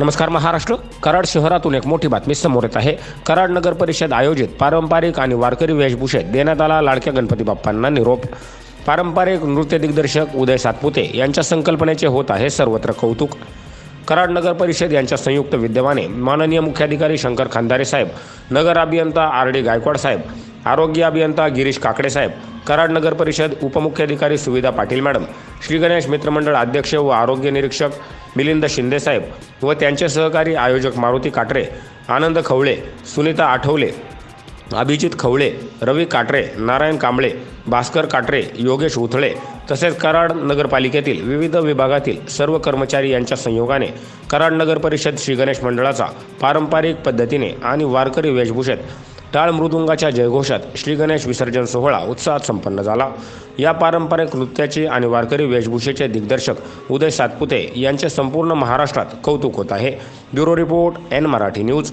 नमस्कार महाराष्ट्र. कराड शहरातून एक मोठी बातमी समोर येत आहे. कराड नगर परिषद आयोजित पारंपरिक आणि वारकरी वेशभूषेत देण्यात आला लाडक्या गणपती बाप्पांना निरोप. पारंपरिक नृत्य दिग्दर्शक उदय सातपुते यांच्या संकल्पनेचे होत आहे सर्वत्र कौतुक. कराड नगर परिषद यांच्या संयुक्त विद्यमाने माननीय मुख्याधिकारी शंकर खांदारे साहेब नगर अभियंता आर डी गायकवाड साहेब आरोग्य अभियंता गिरीश काकडे साहेब कराड नगर परिषद उपमुख्याधिकारी सुविधा पाटील मॅडम श्री गणेश मित्रमंडळ अध्यक्ष व आरोग्य निरीक्षक मिलिंद शिंदे साहेब व त्यांचे सहकारी आयोजक मारुती काटरे आनंद खवळे सुनीता आठवले अभिजित खवळे रवी काटरे नारायण कांबळे भास्कर काटरे योगेश उथळे तसेच कराड नगरपालिकेतील विविध विभागातील सर्व कर्मचारी यांच्या संयोगाने कराड नगर परिषद श्री गणेश मंडळाचा पारंपरिक पद्धतीने आणि वारकरी वेशभूषेत टाळ मृदुंगाच्या जयघोषात श्री गणेश विसर्जन सोहळा उत्साहात संपन्न झाला. या पारंपरिक नृत्याचे आणि वारकरी वेशभूषेचे दिग्दर्शक उदय सातपुते यांचे संपूर्ण महाराष्ट्रात कौतुक होत आहे. Bureau report N Marathi news.